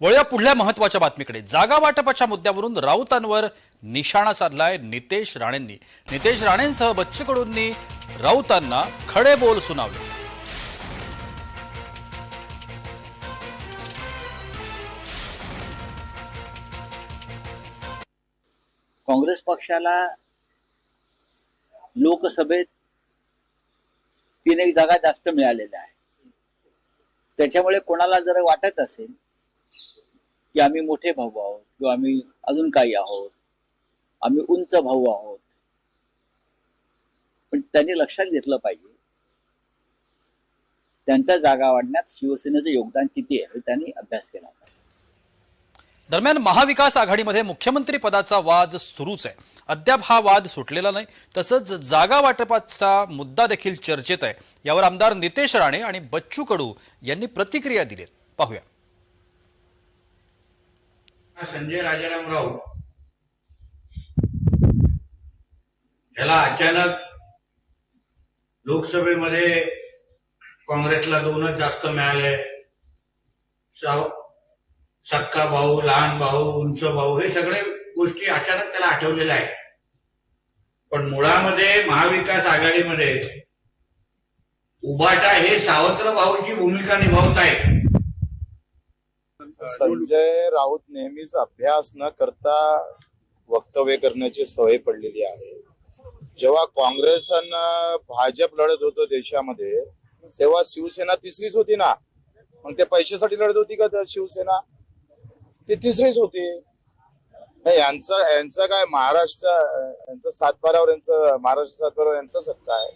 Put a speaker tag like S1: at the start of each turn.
S1: वळूया पुढल्या महत्त्वाच्या बातमीकडे. जागा वाटपाच्या मुद्द्यावरून राऊतांवर निशाणा साधलाय नितेश राणेंनी. नितेश राणेंसह बच्चकडूंनी राऊतांना खडे बोल सुनावले.
S2: काँग्रेस पक्षाला लोकसभेत तीन एक जागा जास्त मिळालेल्या आहे त्याच्यामुळे कोणाला जर वाटत असेल की आम्ही मोठे भाऊ आहोत किंवा आम्ही अजून काही आहोत आम्ही उंच भाऊ आहोत. पण त्यांनी लक्षात घेतलं पाहिजे त्यांच्या जागा वाढण्यात शिवसेनेचं योगदान किती आहे हे त्यांनी अभ्यास केला पाहिजे.
S1: दरम्यान महाविकास आघाडीमध्ये मुख्यमंत्री पदाचा वाद सुरूच आहे. अद्याप हा वाद सुटलेला नाही तसंच जागा वाटपाचा मुद्दा देखील चर्चेत आहे. यावर आमदार नितेश राणे आणि बच्चू कडू यांनी प्रतिक्रिया दिलीत. पाहूया.
S3: संजय राजाराम राऊत याला अचानक लोकसभेमध्ये काँग्रेसला दोनच जास्त मिळाले. सक्का भाऊ लहान भाऊ उंच भाऊ हे सगळे गोष्टी अचानक त्याला आठवलेल्या आहेत. पण मुळामध्ये महाविकास आघाडीमध्ये उभाटा हे सावत्र भाऊची भूमिका निभावत आहेत
S4: संजय राऊत नेहमीच अभ्यास न करता वक्तव्य करण्याची सवय पडलेली आहे. जेव्हा काँग्रेस आणि भाजप लढत होतं देशामध्ये तेव्हा शिवसेना तिसरीच होती ना? मग ते पैशासाठी लढत होती का शिवसेना? ती तिसरीच होती. नाही, यांचं यांचं काय महाराष्ट्र यांचं सातबारावर यांचं महाराष्ट्र सातबारावर यांचा सत्ता आहे.